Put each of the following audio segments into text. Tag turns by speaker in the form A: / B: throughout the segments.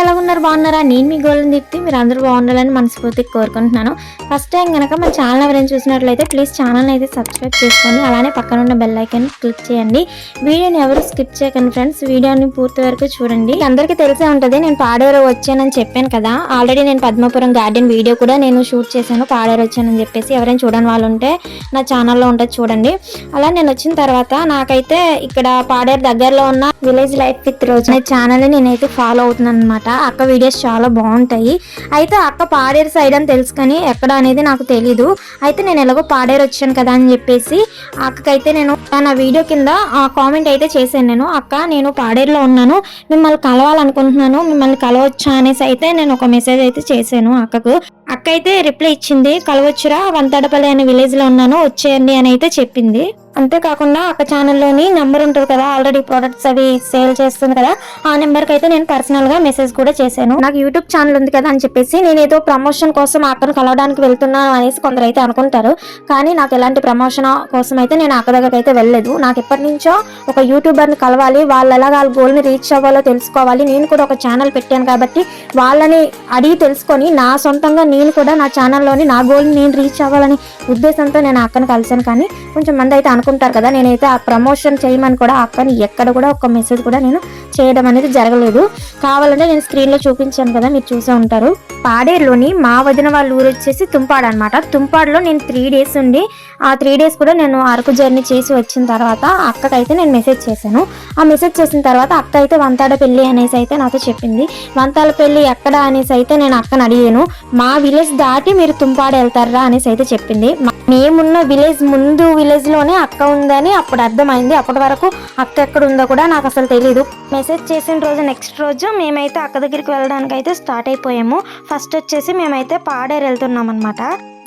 A: hello అందరు బాగున్నారా? నేను మీ గోల్ని తిప్పి మీరు అందరూ బాగుండాలని మనస్ఫూర్తిగా కోరుకుంటున్నాను. ఫస్ట్ టైం కనుక మన ఛానల్ ఎవరైనా చూసినట్లయితే ప్లీజ్ ఛానల్ అయితే సబ్స్క్రైబ్ చేసుకోండి. అలానే పక్కన ఉన్న బెల్ ఐకాన్ క్లిక్ చేయండి. వీడియోని ఎవరు స్కిప్ చేయకండి ఫ్రెండ్స్ వీడియోని పూర్తి వరకు చూడండి. అందరికీ తెలిసే ఉంటుంది నేను పాడేరు వచ్చానని చెప్పాను కదా. ఆల్రెడీ నేను పద్మపురం గార్డెన్ వీడియో కూడా నేను షూట్ చేశాను పాడేరు వచ్చానని చెప్పేసి. ఎవరైనా చూడని వాళ్ళు ఉంటే నా ఛానల్లో ఉంటుంది చూడండి. అలా నేను వచ్చిన తర్వాత నాకైతే ఇక్కడ పాడేరు దగ్గరలో ఉన్న విలేజ్ లైఫ్ విత్ రోజు అనే ఛానల్ నేనైతే ఫాలో అవుతున్నాను అనమాట అక్క వీడియోస్ చాలా బాగుంటాయి. అయితే అక్క పాడేరు సైడ్ అని తెలుసు కానీ ఎక్కడ అనేది నాకు తెలీదు. అయితే నేను ఎలాగో పాడేరు వచ్చాను కదా అని చెప్పేసి అక్కకైతే నేను నా వీడియో కింద కామెంట్ అయితే చేశాను నేను. అక్క నేను పాడేరులో ఉన్నాను. మిమ్మల్ని కలవాలనుకుంటున్నాను. మిమ్మల్ని కలవచ్చా అనేసి అయితే నేను ఒక మెసేజ్ అయితే చేశాను అక్కకు. అక్క అయితే రిప్లై ఇచ్చింది కలవచ్చురా వంతడపల్లి అనే విలేజ్లో ఉన్నాను వచ్చేయండి అని అయితే చెప్పింది. అంతేకాకుండా అక్క ఛానల్లోని నెంబర్ ఉంటుంది కదా ఆల్రెడీ ప్రొడక్ట్స్ అవి సేల్ చేస్తుంది కదా ఆ నెంబర్కి అయితే నేను పర్సనల్గా మెసేజ్ కూడా చేశాను. నాకు యూట్యూబ్ ఛానల్ ఉంది కదా అని చెప్పేసి నేను ఏదో ప్రమోషన్ కోసం అక్కను కలవడానికి వెళ్తున్నాను అనేసి కొందరు అయితే అనుకుంటారు. కానీ నాకు ఎలాంటి ప్రమోషన్ కోసం అయితే నేను అక్క దగ్గరికి అయితే వెళ్ళలేదు. నాకు ఎప్పటి నుంచో ఒక యూట్యూబర్ని కలవాలి వాళ్ళు ఎలా వాళ్ళ గోల్ని రీచ్ అవ్వాలో తెలుసుకోవాలి. నేను కూడా ఒక ఛానల్ పెట్టాను కాబట్టి వాళ్ళని అడిగి తెలుసుకొని నా సొంతంగా నేను కూడా నా ఛానల్లోని నా గోల్ని నేను రీచ్ అవ్వాలని ఉద్దేశంతో నేను అక్కను కలిశాను. కానీ కొంచెం మంది అయితే అనుకుంటారు కదా నేనైతే ఆ ప్రమోషన్ చేయమని కూడా ఆ అక్కని ఎక్కడ కూడా ఒక మెసేజ్ కూడా నేను చేయడం అనేది జరగలేదు. కావాలంటే నేను స్క్రీన్లో చూపించాను కదా మీరు చూసే ఉంటారు. పాడేరులోని మా వదిన వాళ్ళ ఊరు వచ్చేసి తుంపాడు అనమాట తుంపాడులో నేను త్రీ డేస్ ఉండి ఆ త్రీ డేస్ కూడా నేను అరకు జర్నీ చేసి వచ్చిన తర్వాత అక్కకైతే నేను మెసేజ్ చేశాను. ఆ మెసేజ్ చేసిన తర్వాత అక్క అయితే వంతాడ పెళ్ళి అనేసి అయితే నాతో చెప్పింది. వంతాల పెళ్ళి ఎక్కడ అనేసి అయితే నేను అక్కని అడిగాను. మా విలేజ్ దాటి మీరు తుంపాడు వెళ్తారా అనేసి అయితే చెప్పింది. మేమున్న విలేజ్ ముందు విలేజ్లోనే అక్క ఉందని అప్పుడు అర్థమైంది. అప్పటి వరకు అక్క ఎక్కడ ఉందో కూడా నాకు అసలు తెలియదు మెసేజ్ చేసిన రోజు నెక్స్ట్ రోజు మేమైతే అక్క దగ్గరికి వెళ్ళడానికి అయితే స్టార్ట్ అయిపోయాము. ఫస్ట్ వచ్చేసి మేమైతే పాడేరు వెళ్తున్నాం అనమాట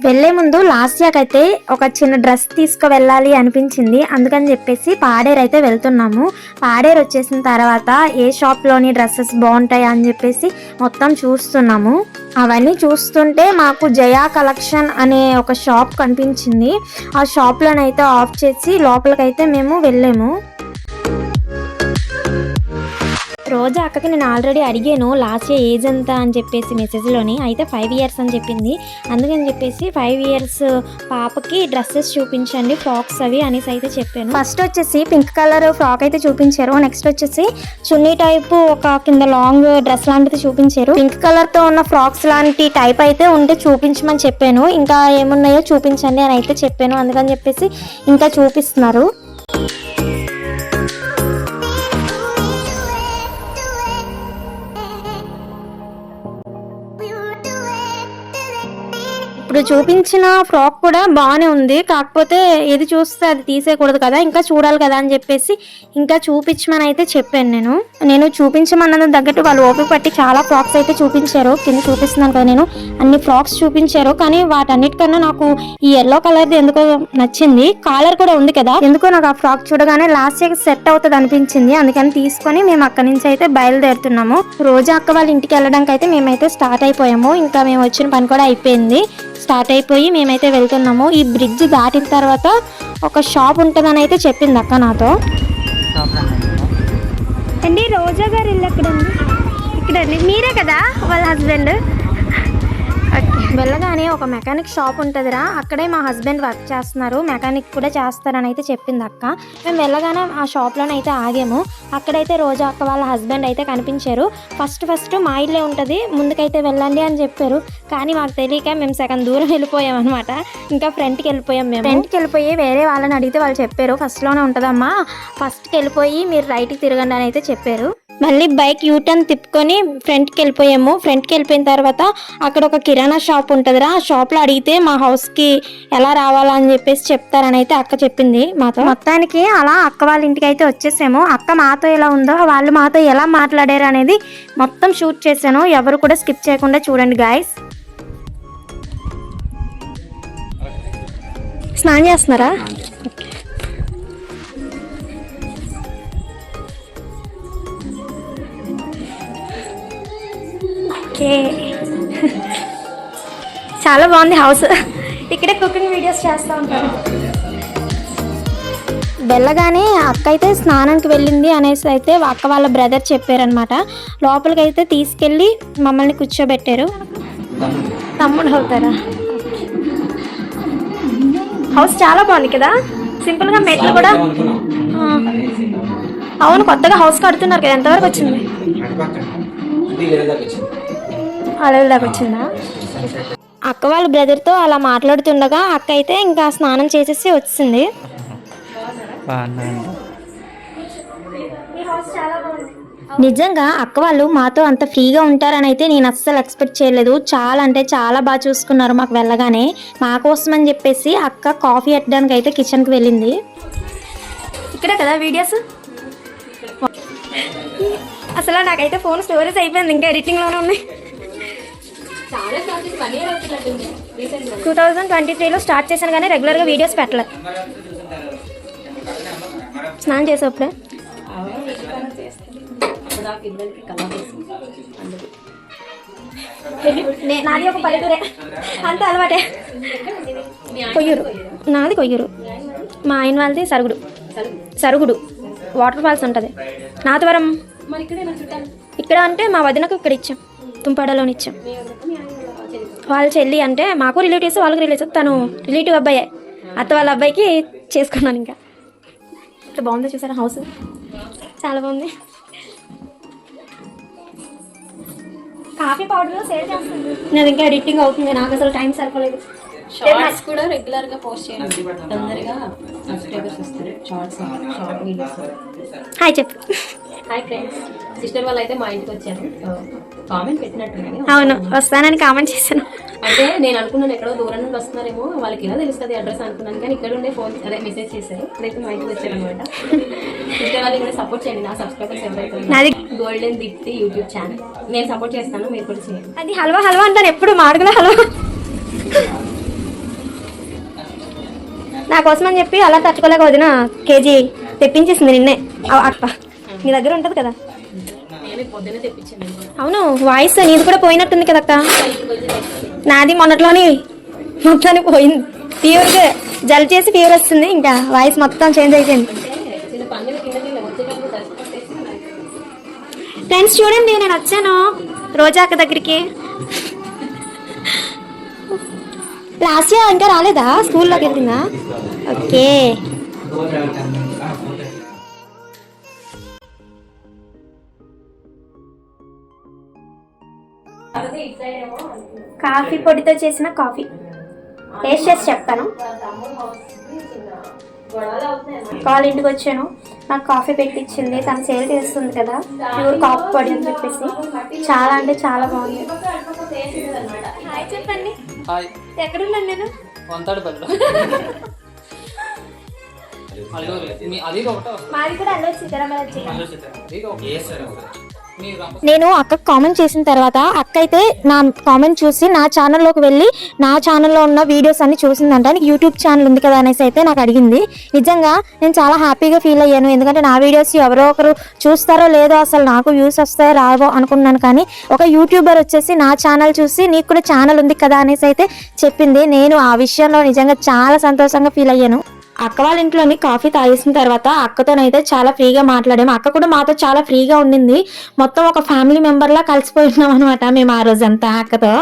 A: వెళ్ళే ముందు లాస్ట్ ఇయర్ అయితే ఒక చిన్న డ్రెస్ తీసుకు వెళ్ళాలి అనిపించింది. అందుకని చెప్పేసి పాడేరు అయితే వెళ్తున్నాము. పాడేరు వచ్చేసిన తర్వాత ఏ షాప్లోని డ్రెస్సెస్ బాగుంటాయి అని చెప్పేసి మొత్తం చూస్తున్నాము. అవన్నీ చూస్తుంటే మాకు జయా కలెక్షన్ అనే ఒక షాప్ కనిపించింది. ఆ షాప్లోనైతే ఆఫ్ చేసి లోపలికైతే మేము వెళ్ళాము. రోజా అక్కకి నేను ఆల్రెడీ అడిగాను లాస్ట్ ఇయర్ ఏజ్ ఎంత? అని చెప్పేసి మెసేజ్లోని అయితే ఫైవ్ ఇయర్స్ అని చెప్పింది. అందుకని చెప్పేసి ఫైవ్ ఇయర్స్ పాపకి డ్రెస్సెస్ చూపించండి ఫ్రాక్స్ అవి అనేసి అయితే చెప్పాను. ఫస్ట్ వచ్చేసి పింక్ కలర్ ఫ్రాక్ అయితే చూపించారు. నెక్స్ట్ వచ్చేసి చున్నీ టైప్ ఒక కింద లాంగ్ డ్రెస్ లాంటిది చూపించారు. పింక్ కలర్తో ఉన్న ఫ్రాక్స్ లాంటి టైప్ అయితే ఉంటే చూపించమని చెప్పాను. ఇంకా ఏమున్నాయో చూపించండి అని అయితే చెప్పాను. అందుకని చెప్పేసి ఇంకా చూపిస్తున్నారు. ఇప్పుడు చూపించిన ఫ్రాక్ కూడా బాగానే ఉంది. కాకపోతే ఏది చూస్తే అది తీసేయకూడదు కదా. ఇంకా చూడాలి కదా అని చెప్పేసి ఇంకా చూపించమని అయితే చెప్పాను నేను. నేను చూపించమన్నది తగ్గట్టు వాళ్ళు ఓపిక పట్టి చాలా ఫ్రాక్స్ అయితే చూపించారు. కింద చూపిస్తున్నాను కదా నేను. అన్ని ఫ్రాక్స్ చూపించారు. కానీ వాటన్నిటికన్నా నాకు ఈ ఎల్లో కలర్ది ఎందుకో నచ్చింది. కాలర్ కూడా ఉంది కదా. ఎందుకో నాకు ఆ ఫ్రాక్ చూడగానే లాస్ట్ ఇయర్ సెట్ అవుతుంది అనిపించింది. అందుకని తీసుకొని మేము అక్కడి నుంచి అయితే బయలుదేరుతున్నాము. రోజు అక్క వాళ్ళ ఇంటికి వెళ్ళడానికి అయితే మేమైతే స్టార్ట్ అయిపోయాము. ఇంకా మేము వచ్చిన పని కూడా అయిపోయింది. స్టార్ట్ అయిపోయి మేమైతే వెళ్తున్నాము. ఈ బ్రిడ్జ్ దాటిన తర్వాత ఒక షాప్ ఉంటుందని అయితే చెప్పింది అక్క నాతో. అండి రోజా గారు ఇల్లు ఎక్కడ ఇక్కడ మీరే కదా వాళ్ళ హస్బెండ్? వెళ్ళగానే ఒక మెకానిక్ షాప్ ఉంటుందిరా. అక్కడే మా హస్బెండ్ వర్క్ చేస్తున్నారు. మెకానిక్ కూడా చేస్తారని అయితే చెప్పింది అక్క. మేము వెళ్ళగానే ఆ షాప్లోనే అయితే ఆగాము. అక్కడైతే రోజా అక్క వాళ్ళ హస్బెండ్ అయితే కనిపించారు. ఫస్ట్ ఫస్ట్ మా ఇల్లే ఉంటుంది. ముందుకైతే వెళ్ళండి అని చెప్పారు. కానీ మాకు తెలియక మేము సగం దూరం వెళ్ళిపోయాం అనమాట ఇంకా ఫ్రంట్కి వెళ్ళిపోయాం మేము. ఫ్రంట్కి వెళ్ళిపోయి వేరే వాళ్ళని అడిగితే వాళ్ళు చెప్పారు. ఫస్ట్లోనే ఉంటుందమ్మా. ఫస్ట్కి వెళ్ళిపోయి మీరు రైట్కి తిరగండి అని అయితే చెప్పారు. మళ్ళీ బైక్ యూటర్న్ తిప్పుకొని ఫ్రంట్కి వెళ్ళిపోయాము. ఫ్రంట్కి వెళ్ళిపోయిన తర్వాత అక్కడ ఒక కిరాణా షాప్ ఉంటుందిరా. ఆ షాప్లో అడిగితే మా హౌస్కి ఎలా రావాలా అని చెప్పేసి చెప్తారని అయితే అక్క చెప్పింది మాతో. మొత్తానికి అలా అక్క వాళ్ళ ఇంటికి అయితే వచ్చేసాము. అక్క మాతో ఎలా ఉందో వాళ్ళు మాతో ఎలా మాట్లాడారు అనేది మొత్తం షూట్ చేశాను. ఎవరు కూడా స్కిప్ చేయకుండా చూడండి గాయస్ స్నానం చేస్తున్నారా? ఓకే. చాలా బాగుంది హౌస్. ఇక్కడే కుకింగ్ వీడియోస్ చేస్తూ ఉంటారు వెళ్ళగానే అక్క అయితే స్నానానికి వెళ్ళింది అనేసి అయితే అక్క వాళ్ళ బ్రదర్ చెప్పారనమాట లోపలికి అయితే తీసుకెళ్ళి మమ్మల్ని కూర్చోబెట్టారు. తమ్ముడు అవుతారా? హౌస్ చాలా బాగుంది కదా? సింపుల్గా మెట్లు కూడా ఆ, అవును కొత్తగా హౌస్ కడుతున్నారు కదా ఎంతవరకు వచ్చింది. దాకా వచ్చిందా? అక్క వాళ్ళ బ్రదర్తో అలా మాట్లాడుతుండగా అక్క అయితే ఇంకా స్నానం చేసేసి వచ్చింది. నిజంగా అక్క వాళ్ళు మాతో అంత ఫ్రీగా ఉంటారని అయితే నేను అస్సలు ఎక్స్పెక్ట్ చేయలేదు. చాలా అంటే చాలా బాగా చూసుకున్నారు మాకు వెళ్ళగానే. మా కోసం అని చెప్పేసి అక్క కాఫీ పెట్టడానికి అయితే కిచెన్కి వెళ్ళింది. ఇక్కడే కదా వీడియోస్ అసలు నాకైతే ఫోన్ స్టోరేజ్ అయిపోయింది ఇంకా ఎడిటింగ్లోనే ఉన్నాయి. టూ థౌజండ్ ట్వంటీ త్రీలో స్టార్ట్ చేశాను కానీ రెగ్యులర్గా వీడియోస్ పెట్టలే స్నానం చేసేప్పుడే నాది ఒక పల్లెటూరే. అంత అలవాటే. కొయ్యూరు. నాది కొయ్యూరు. మా ఆయన వాళ్ళది సరుగుడు. సరుగుడు. వాటర్ ఫాల్స్ ఉంటుంది. నాతవరం ఇక్కడ అంటే మా వదినకు ఇక్కడ ఇచ్చాం. తుంపాడలోని ఇచ్చాం వాళ్ళ చెల్లి అంటే మాకు రిలేటివ్స్ వాళ్ళకి రిలేటివ్స్ తను రిలేటివ్ అబ్బాయే. అత్త వాళ్ళ అబ్బాయికి చేసుకున్నాను ఇంకా. ఇట్లా బాగుందో చూసారా హౌస్ చాలా బాగుంది. కాఫీ పౌడర్ సేల్ చేస్తుంది. నేను ఇంకా ఎడిటింగ్ అవుతుంది. నాకు అసలు టైం సరిపోలేదు.
B: షార్ట్స్ కూడా రెగ్యులర్గా పోస్ట్ చేయండి. తొందరగా సబ్స్క్రైబర్స్ వస్తారు. షార్ట్స్ షార్ట్ వీడియోస్
A: హాయ్ చెప్పు.
B: హాయ్ ఫ్రెండ్స్ సిస్టర్ వాళ్ళు అయితే మా ఇంటికి వచ్చారు. కామెంట్ పెట్టినట్టున్నాను
A: అవును వస్తానని కామెంట్ చేశాను.
B: అంటే నేను అనుకున్నాను ఎక్కడో దూరం నుండి వస్తున్నారేమో. వాళ్ళకి ఎలా తెలుస్తుంది అడ్రస్ అనుకున్నాను కానీ ఇక్కడ ఉండే ఫోన్ అదే మెసేజ్ చేశారు. ఇప్పుడైతే మా ఇంటికి వచ్చారు అనమాట సిస్టర్ వాళ్ళకి కూడా సపోర్ట్ చేయండి. నా సబ్స్క్రైబర్స్ ఎవరైతే గోల్డెన్ దీప్తి యూట్యూబ్ ఛానల్ నేను సపోర్ట్ చేస్తాను మీరు కూడా చేయండి.
A: అది హల్వా హల్వా అంటాను. ఎప్పుడు మాడుగుల హల్వా. నా కోసం అని చెప్పి అలా తట్టుకోలేక వదిన కేజీ తెప్పించేసింది నిన్నే. అప్ప అక్క నీ దగ్గర ఉంటుంది కదా. అవును వాయిస్ నీది కూడా పోయినట్టుంది కదా అక్క. నాది మొన్నట్లోని మొత్తానికి పోయింది. ఫీవర్గా జల్ చేసి ఫీవర్ వస్తుంది ఇంకా వాయిస్ మొత్తం చేంజ్ అయిపోయింది. ఫ్రెండ్స్ చూడండి నేను వచ్చాను. రోజా అక్క దగ్గరికి. లాస్ట్ ఇయర్ ఇంకా రాలేదా? స్కూల్లోకి వెళ్తుందా? ఓకే. కాఫీ పొడితో చేసిన కాఫీ. టేస్ట్ చేసి చెప్తాను. వాళ్ళ ఇంటికి వచ్చాను. నాకు కాఫీ పెట్టించింది తను సేల్ చేస్తుంది కదా. ప్యూర్ కాఫీ పొడి అని చెప్పేసి. చాలా అంటే చాలా బాగుంది. చెప్పండి.
C: హాయ్.
A: ఎక్కడున్నాను నేను?
C: వంతాడుపల్లిలో అది ఒకటే
A: మాది కూడా అల్లూరు సీతారామరాజు.
C: అల్లూరు సీతారాం.
A: నేను అక్కకు కామెంట్ చేసిన తర్వాత అక్క అయితే నా కామెంట్ చూసి నా ఛానల్లోకి వెళ్ళి నా ఛానల్లో ఉన్న వీడియోస్ అన్ని చూసిందంట. నీకు యూట్యూబ్ ఛానల్ ఉంది కదా అనేసి అయితే నాకు అడిగింది. నిజంగా నేను చాలా హ్యాపీగా ఫీల్ అయ్యాను. ఎందుకంటే నా వీడియోస్ ఎవరో ఒకరు చూస్తారో లేదో అసలు నాకు వ్యూస్ వస్తాయో రావో అనుకున్నాను. కానీ ఒక యూట్యూబర్ వచ్చేసి నా ఛానల్ చూసి నీకు కూడా ఛానల్ ఉంది కదా అనేసి అయితే చెప్పింది. నేను ఆ విషయంలో నిజంగా చాలా సంతోషంగా ఫీల్ అయ్యాను. అక్క వాళ్ళ ఇంట్లోని కాఫీ తాగేసిన తర్వాత అక్కతోనైతే చాలా ఫ్రీగా మాట్లాడాము. అక్క కూడా మాతో చాలా ఫ్రీగా ఉండింది. మొత్తం ఒక ఫ్యామిలీ మెంబర్ లా కలిసిపోయినాం అనమాట మేము ఆ రోజంతా అక్కతో.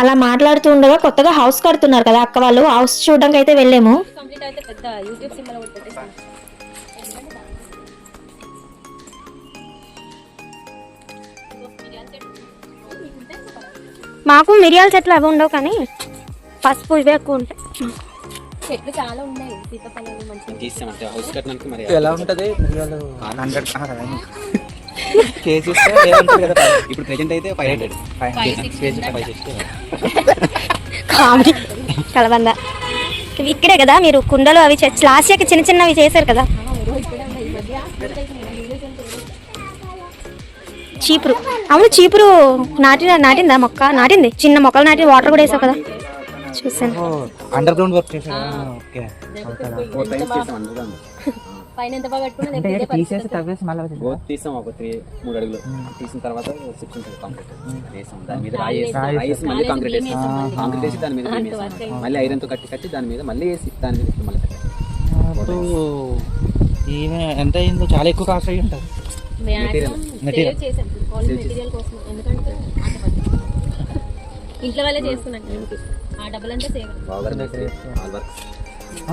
A: అలా మాట్లాడుతూ ఉండగా కొత్తగా హౌస్ కడుతున్నారు కదా అక్క వాళ్ళు. హౌస్ చూడడానికి అయితే వెళ్ళాము.
B: కంప్లీట్ అయితే పెద్ద యూట్యూబ్ సింబల్ ఒకటి పెట్టేస్తాను
A: మాకు మిరియాల చెట్లు అవి ఉండవు కానీ పసుపు ఇవే ఎక్కువ ఉంటాయి.
B: చెట్లు చాలా ఉన్నాయి.
D: హౌస్ కట్టడానికి మరి
E: ఎలా ఉంటది? హండ్రెడ్ కేజీ
D: ఇప్పుడు ప్రెజెంట్ అయితే ఫైవ్ హండ్రెడ్
B: ఫైవ్
A: కామెడీ. కలబంద. ఇక్కడే కదా మీరు కుండలు అవి లాస్ట్ ఇయర్ చిన్న చిన్నవి చేశారు కదా. చీపురు. అవును చీపురు నాటిన నాటిందా మొక్క? నాటింది. చిన్న మొక్కలు నాటి వాటర్ కూడా వేసావు కదా. చూసాను
E: అండర్ గ్రౌండ్ వర్క్ చేశారు? ఓకే.
B: పైన ఎంత బాగా కట్టుకున్నా
E: అంటే
B: దగ్గర
E: తీసేసి తవ్వేసి మళ్ళీ
D: బోత్ తీసాం ఒక త్రీ మూడు అడుగులు. తీసిన తర్వాత సిక్స్ ఉంటుంది కాంక్రీట్ వేసాం. దాని మీద రాయి వేసి
E: రాయి
D: రాయి వేసి మళ్ళీ కాంక్రీట్ వేసాం. కాంక్రీట్ వేసి దాని మీద వేసాం. మళ్ళీ ఐరన్తో కట్టి కట్టి దాని మీద మళ్ళీ వేసి దాని మీద మళ్ళీ కట్టాం.
E: ఈమె ఎంత అయిందో చాలా ఎక్కువ కాస్ట్ అయ్యి ఉంటుంది.
B: మెటీరియల్ కోసం. ఎందుకంటే. ఇంట్లో వాళ్ళే చేసుకున్నాను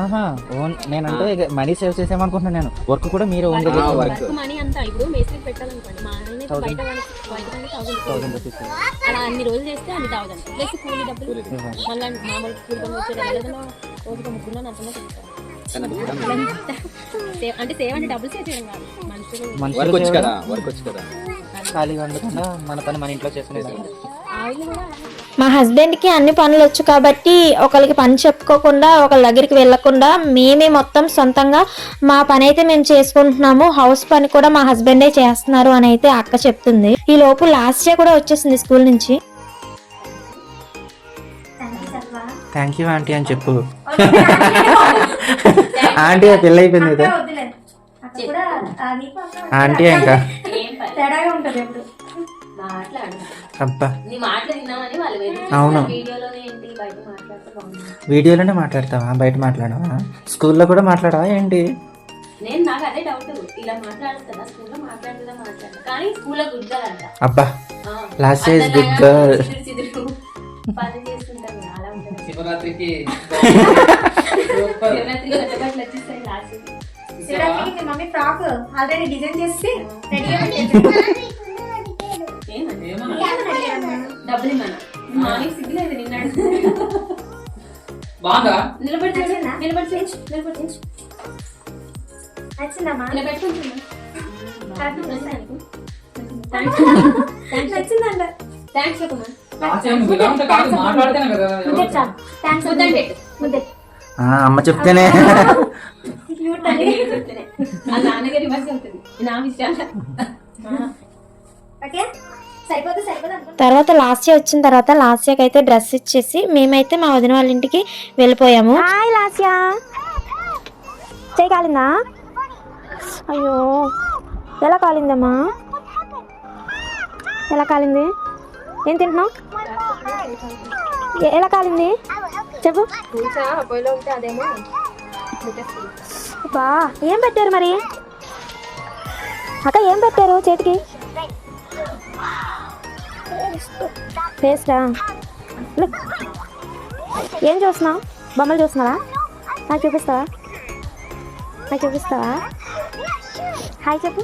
E: ఆహా ఓన్ నేనంటే మనీ సేవ్ చేసామనుకుంటున్నాను నేను. వర్క్ కూడా మీరు ఓన్.
B: వర్క్ మనీ అంతా ఇప్పుడు మేస్త్రి పెట్టాలనుకోండి. మా ఆయన ఇప్పుడు బయట వాళ్ళకి బయట వాళ్ళకి థౌసండ్ రూపీస్. అలా అన్ని రోజులు చేస్తే అన్ని థౌసండ్. ప్లస్ కూలీ డబ్బులు. మళ్ళీ మామూలు కూలి పని వచ్చే ఏదైనా ముగ్గురు సేవ్ అంటే సేవ్ అంటే డబ్బులు సేవ్ చేయడం కాదు. మనుషులు
D: వర్క్ వచ్చు కదా వర్క్ వచ్చు కదా.
E: ఖాళీగా ఉండకుండా మన పని మన ఇంట్లో చేసుకునేది.
B: ఆవిడ కూడా
A: మా హస్బెండ్కి అన్ని పనులు వచ్చు కాబట్టి ఒకరికి పని చెప్పుకోకుండా ఒకళ్ళ దగ్గరికి వెళ్ళకుండా మేమే మొత్తం సొంతంగా మా పని అయితే మేము చేసుకుంటున్నాము. హౌస్ పని కూడా మా హస్బెండే చేస్తున్నారు అని అయితే అక్క చెప్తుంది. ఈ లోపు లాస్ట్ ఇయర్ కూడా వచ్చేసింది స్కూల్ నుంచి.
E: థ్యాంక్ యూ ఆంటీ అని చెప్పు. ఆంటీ పెళ్ళి అయిపోయింది కదా? ఆంటీ ఇంకా? అబ్బా. అవును.
B: వీడియోలోనే ఏంటి? బయట మాట్లాడితే బాగుంది
E: వీడియోలోనే మాట్లాడతావా? బయట మాట్లాడవా? స్కూల్లో కూడా మాట్లాడవా ఏంటి?
B: నేను నాకు అదే డౌట్ ఇలా మాట్లాడుతుందా? స్కూల్లో మాట్లాడుతుందా? మాట్లాడతా కానీ స్కూల్లో గుడ్ గర్ల్ అంట.
E: అబ్బా.
B: పని కదా, అలా ఉంటుంది.
C: శివరాత్రికి
B: శివరాత్రికి కొత్త బట్టలు వచ్చేస్తాయి లాస్ట్
A: మీ మమ్మీ ఫ్రాక్ ఆల్రెడీ డిజైన్ చేసి
B: ఏమండి డబ్బులు మార్నింగ్ సిగ్గులేదు
C: బాగా
B: నిలబడి నిలబడి నిలబడి.
A: నచ్చిందమ్మా నచ్చిందంట.
B: థ్యాంక్స్
E: అమ్మ చెప్తేనే.
B: నాన్నగారి రివర్స్ అవుతుంది నా విషయాలు.
A: ఓకే? తర్వాత లాస్ట్ ఇయర్ వచ్చిన తర్వాత లాస్ట్ ఇయర్కి అయితే డ్రెస్ ఇచ్చేసి మేమైతే మా వదిన వాళ్ళ ఇంటికి వెళ్ళిపోయాము. హాయ్ లాస్యా. చేయి కాలిందా? అయ్యో. ఎలా కాలిందమ్మా? ఎలా కాలింది? ఏం తింటున్నావు? ఎలా కాలింది? చెప్పు. బా ఏం పెట్టారు మరి? అక్క ఏం పెట్టారు చేతికి? పేస్టా ఏం చూస్తున్నావు? బొమ్మలు చూస్తున్నావా? నాకు చూపిస్తావా? నాకు చూపిస్తావా? హాయ్ చెప్పు.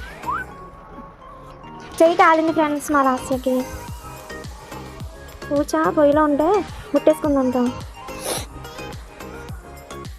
A: చెయ్యి కాలింది ఫ్రెండ్స్ మా లాస్ట్కి కూర్చా పొయ్యిలో ఉంటే ముట్టేసుకుందంతా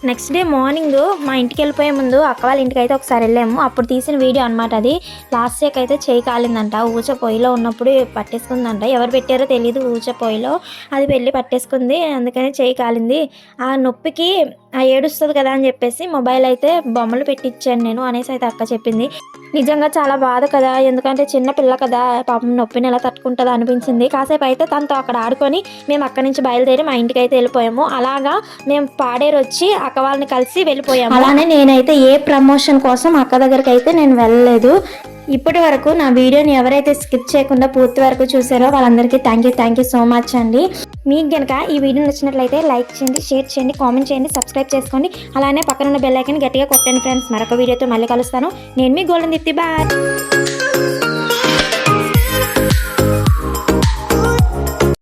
A: నెక్స్ట్ డే మార్నింగ్ మా ఇంటికి వెళ్ళిపోయే ముందు అక్క వాళ్ళ ఇంటికి అయితే ఒకసారి వెళ్ళాము. అప్పుడు తీసిన వీడియో అనమాట అది. లాస్ట్ డేకి అయితే చేయి కాలిందంట. ఊచ పొయ్యిలో ఉన్నప్పుడు పట్టేసుకుందంట. ఎవరు పెట్టారో తెలియదు ఊచ పొయ్యిలో. అది వెళ్ళి పట్టేసుకుంది. అందుకని చేయి కాలింది. ఆ నొప్పికి ఆ ఏడుస్తుంది కదా అని చెప్పేసి మొబైల్ అయితే బొమ్మలు పెట్టించాను నేను అనేసి అయితే అక్క చెప్పింది. నిజంగా చాలా బాధ కదా. ఎందుకంటే చిన్న పిల్ల కదా. పాపం నొప్పిని ఎలా తట్టుకుంటుందో అనిపించింది. కాసేపు అయితే తనతో అక్కడ ఆడుకొని మేము అక్కడి నుంచి బయలుదేరి మా ఇంటికి అయితే వెళ్ళిపోయాము. అలాగా మేము పాడేరు వచ్చి అక్క వాళ్ళని కలిసి వెళ్ళిపోయాము. అలానే నేనైతే ఏ ప్రమోషన్ కోసం అక్క దగ్గరికి అయితే నేను వెళ్ళలేదు. ఇప్పటి వరకు నా వీడియోని ఎవరైతే స్కిప్ చేయకుండా పూర్తి వరకు చూసారో వాళ్ళందరికీ thank you thank you so much అండి. మీకు కనుక ఈ వీడియో నచ్చినట్లయితే లైక్ చేయండి షేర్ చేయండి కామెంట్ చేయండి సబ్స్క్రైబ్ చేసుకోండి. అలానే పక్కన ఉన్న బెల్ ఐకన్ గట్టిగా కొట్టండి ఫ్రెండ్స్. మరొక వీడియోతో మళ్ళీ కలుస్తాను. నేను మీ గోల్డెన్ దీప్తి బాయ్